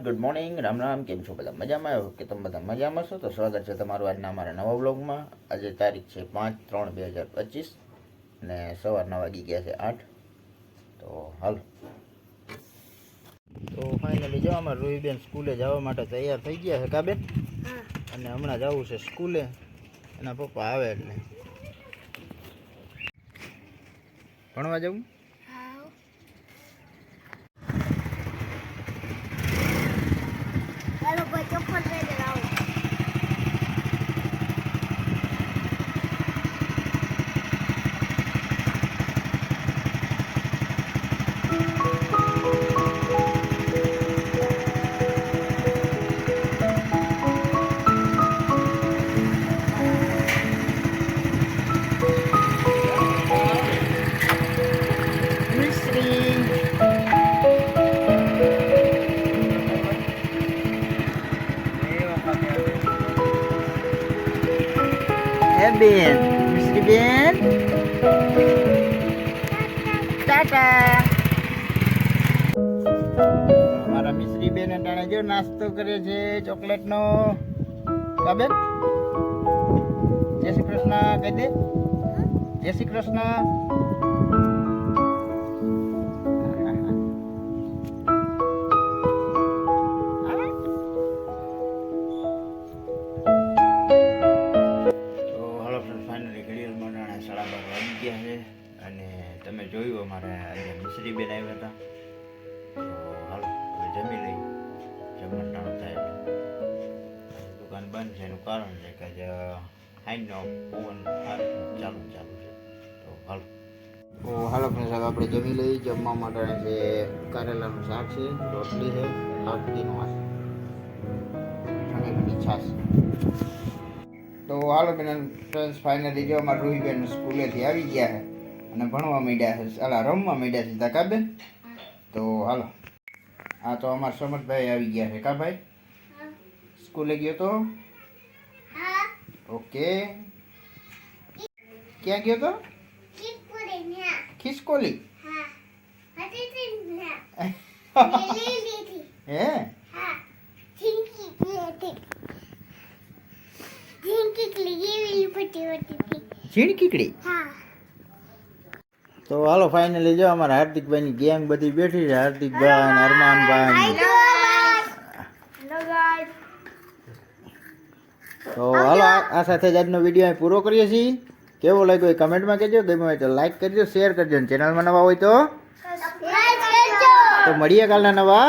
Good morning Ram Ram કેમ છો બધા? મજામાં? આવ્યો કે તમે બધા મજામાં છો. તો સ્વાગત છે તમારું આજના અમારા નવા બ્લોગમાં આજે તારીખ છે પાંચ ત્રણ બે હજાર પચીસ ને સવારના વાગી ગયા છે આઠ. તો હાલ. તો ફાઇનલી જો અમારે રૂહીબેન સ્કૂલે જવા માટે તૈયાર થઈ ગયા છે કાબેન અને હમણાં જવું છે સ્કૂલે. એના પપ્પા આવે એટલે. ભણવા જવું? હે બેન મિશ્રી બેન ટાટા અમારા મિશ્રી બેન અટાણે જો નાસ્તો કરે છે ચોકલેટનો. કા બેન જય શ્રી કૃષ્ણ, કહી દે. જય શ્રી કૃષ્ણ. વાગી ગયા છે અને તમે જોયું અમારે અહીંયા મિશ્રી બેન આવ્યા હતા. તો હાલો, હવે જમી લઈ જમવાનું થાય દુકાન બંધ છે, એનું કારણ છે કે જે હાઈનો પવન ચાલુ ચાલુ છે. તો હાલો. તો હાલો ફ્રેન્ડ સાહેબ આપણે જમી લઈ જમવા માટે જે કારેલાનું શાક છે, રોટલી છે લાકડીનું અને છાશ તો હાલો બેન ફ્રેન્ડ્સ ફાઇનલી જો અમારા રૂહીબેન સ્કૂલેથી આવી ગયા છે અને ભણવા માંડ્યા છે અલા રમવા માંડ્યા છે કા બેન? તો હાલો. આ તો અમારા સમરભાઈ આવી ગયા છે કા ભાઈ? સ્કૂલે ગયો તો? ઓકે. ક્યાં ગયો તો? ખિસકોલી હા હતી તી ન્યા લીલી લીલી હે હા ઝીંકી હતી ઝીંકી લીલી પટી હતી ઝીણ કીકડી? હા. તો હાલો ફાઇનલી જો અમારા હાર્દિકભાઈની ગેંગ બધી બેઠી છે. હાર્દિકભાઈ અરમાનભાઈ ને. હેલો ગાઈસ તો હાલો આ સાથે જ આજનો વીડિયો પૂરો કરીએ છીએ. કેવો લાગ્યો એ કમેન્ટમાં કહેજો. ગમ્યો હોય તો લાઈક કરજો શેર કરજો અને ચેનલમાં નવા હોય તો? તો મળીએ કાલના નવા